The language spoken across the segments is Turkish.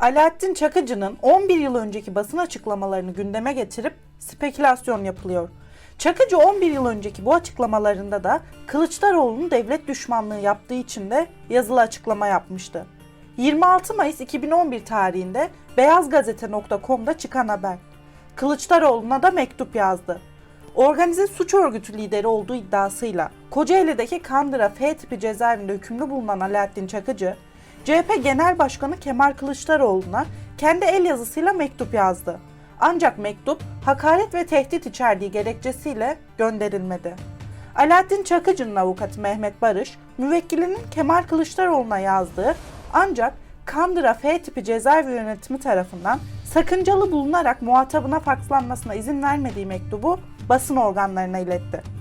Alaaddin Çakıcı'nın 11 yıl önceki basın açıklamalarını gündeme getirip spekülasyon yapılıyor. Çakıcı 11 yıl önceki bu açıklamalarında da Kılıçdaroğlu'nun devlet düşmanlığı yaptığı için de yazılı açıklama yapmıştı. 26 Mayıs 2011 tarihinde beyazgazete.com'da çıkan haber. Kılıçdaroğlu'na da mektup yazdı. Organize suç örgütü lideri olduğu iddiasıyla Kocaeli'deki Kandıra F tipi cezaevinde hükümlü bulunan Alaaddin Çakıcı, CHP Genel Başkanı Kemal Kılıçdaroğlu'na kendi el yazısıyla mektup yazdı. Ancak mektup hakaret ve tehdit içerdiği gerekçesiyle gönderilmedi. Alaaddin Çakıcı'nın avukatı Mehmet Barış, müvekkilinin Kemal Kılıçdaroğlu'na yazdığı ancak Kandıra F tipi cezaevi yönetimi tarafından sakıncalı bulunarak muhatabına fakslanmasına izin vermediği mektubu basın organlarına iletti.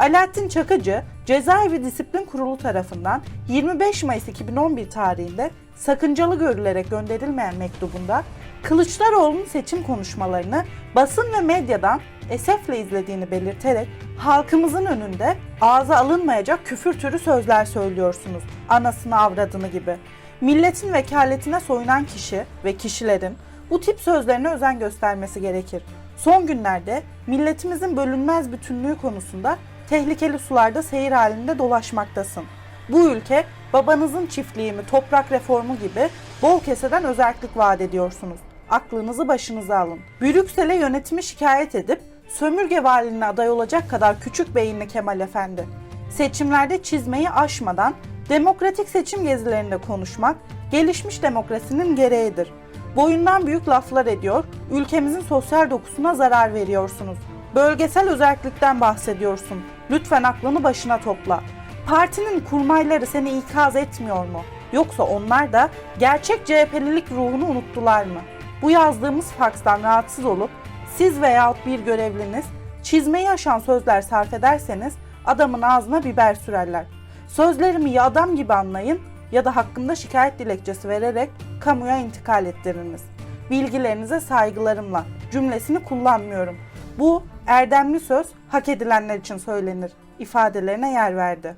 Alaaddin Çakıcı, Cezaevi Disiplin Kurulu tarafından 25 Mayıs 2011 tarihinde sakıncalı görülerek gönderilmeyen mektubunda Kılıçdaroğlu'nun seçim konuşmalarını basın ve medyadan esefle izlediğini belirterek halkımızın önünde ağza alınmayacak küfür türü sözler söylüyorsunuz. Anasını avradını gibi. Milletin vekaletine soyunan kişi ve kişilerin bu tip sözlerine özen göstermesi gerekir. Son günlerde milletimizin bölünmez bütünlüğü konusunda tehlikeli sularda seyir halinde dolaşmaktasın. Bu ülke babanızın çiftliği mi, toprak reformu gibi bol keseden özellik vaat ediyorsunuz. Aklınızı başınıza alın. Brüksel'e yönetimi şikayet edip sömürge valiliğine aday olacak kadar küçük beyinli Kemal Efendi. Seçimlerde çizmeyi aşmadan demokratik seçim gezilerinde konuşmak gelişmiş demokrasinin gereğidir. Boyundan büyük laflar ediyor, ülkemizin sosyal dokusuna zarar veriyorsunuz. Bölgesel özellikten bahsediyorsun. Lütfen aklını başına topla. Partinin kurmayları seni ikaz etmiyor mu? Yoksa onlar da gerçek CHP'lilik ruhunu unuttular mı? Bu yazdığımız fakstan rahatsız olup siz veyahut bir görevliniz çizmeyi aşan sözler sarf ederseniz adamın ağzına biber sürerler. Sözlerimi ya adam gibi anlayın ya da hakkında şikayet dilekçesi vererek kamuya intikal ettiriniz. Bilgilerinize saygılarımla cümlesini kullanmıyorum. Bu erdemli söz hak edilenler için söylenir ifadelerine yer verdi.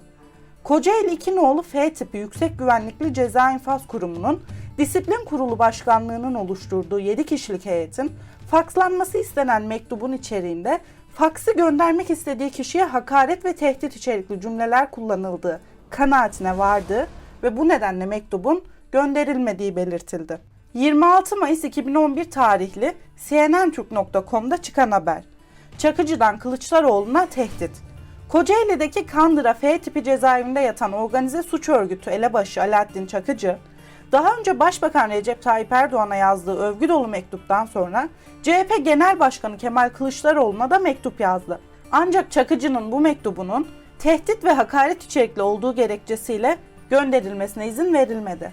Kocaeli İkinoğlu F tipi Yüksek Güvenlikli Ceza İnfaz Kurumu'nun Disiplin Kurulu Başkanlığı'nın oluşturduğu 7 kişilik heyetin fakslanması istenen mektubun içeriğinde faksı göndermek istediği kişiye hakaret ve tehdit içerikli cümleler kullanıldığı kanaatine vardı ve bu nedenle mektubun gönderilmediği belirtildi. 26 Mayıs 2011 tarihli cnntürk.com'da çıkan haber. Çakıcı'dan Kılıçdaroğlu'na tehdit. Kocaeli'deki Kandıra F tipi cezaevinde yatan organize suç örgütü elebaşı Alaaddin Çakıcı, daha önce Başbakan Recep Tayyip Erdoğan'a yazdığı övgü dolu mektuptan sonra CHP Genel Başkanı Kemal Kılıçdaroğlu'na da mektup yazdı. Ancak Çakıcı'nın bu mektubunun tehdit ve hakaret içerikli olduğu gerekçesiyle gönderilmesine izin verilmedi.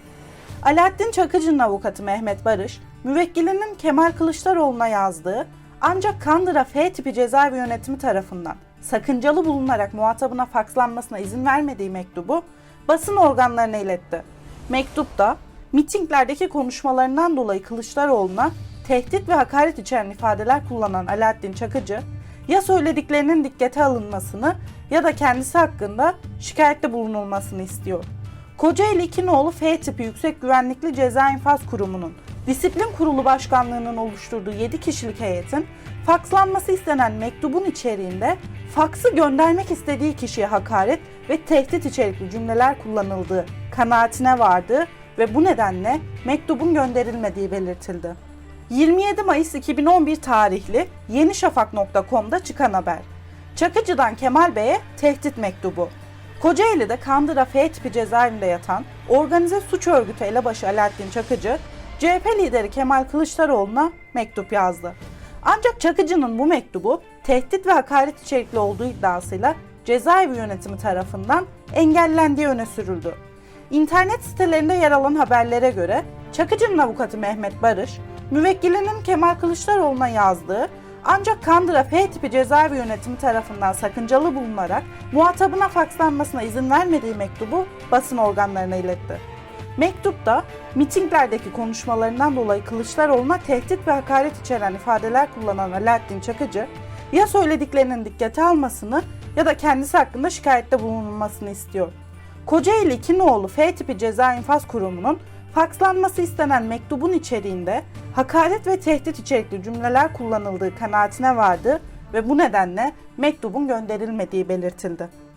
Alaaddin Çakıcı'nın avukatı Mehmet Barış, müvekkilinin Kemal Kılıçdaroğlu'na yazdığı ancak Kandıra F tipi cezaevi yönetimi tarafından sakıncalı bulunarak muhatabına fakslanmasına izin vermediği mektubu basın organlarına iletti. Mektupta mitinglerdeki konuşmalarından dolayı Kılıçdaroğlu'na tehdit ve hakaret içeren ifadeler kullanan Alaaddin Çakıcı, ya söylediklerinin dikkate alınmasını ya da kendisi hakkında şikayette bulunulmasını istiyor. Kocaeli İkinoğlu F tipi Yüksek Güvenlikli Ceza İnfaz Kurumu'nun Disiplin Kurulu Başkanlığı'nın oluşturduğu 7 kişilik heyetin fakslanması istenen mektubun içeriğinde faksı göndermek istediği kişiye hakaret ve tehdit içerikli cümleler kullanıldığı kanaatine vardı ve bu nedenle mektubun gönderilmediği belirtildi. 27 Mayıs 2011 tarihli yenişafak.com'da çıkan haber. Çakıcı'dan Kemal Bey'e tehdit mektubu. Kocaeli'de Kandıra F tipi cezaevinde yatan organize suç örgütü elebaşı Alaaddin Çakıcı, CHP lideri Kemal Kılıçdaroğlu'na mektup yazdı. Ancak Çakıcı'nın bu mektubu tehdit ve hakaret içerikli olduğu iddiasıyla cezaevi yönetimi tarafından engellendiği öne sürüldü. İnternet sitelerinde yer alan haberlere göre Çakıcı'nın avukatı Mehmet Barış, müvekkilinin Kemal Kılıçdaroğlu'na yazdığı ancak Kandıra F tipi cezaevi yönetimi tarafından sakıncalı bulunarak muhatabına fakslanmasına izin vermediği mektubu basın organlarına iletti. Mektupta mitinglerdeki konuşmalarından dolayı Kılıçdaroğlu'na tehdit ve hakaret içeren ifadeler kullanan Alaaddin Çakıcı, ya söylediklerinin dikkate almasını ya da kendisi hakkında şikayette bulunulmasını istiyor. Kocaeli İkinoğlu F tipi ceza infaz kurumunun Fakslanması istenen mektubun içeriğinde hakaret ve tehdit içerikli cümleler kullanıldığı kanaatine vardı ve bu nedenle mektubun gönderilmediği belirtildi.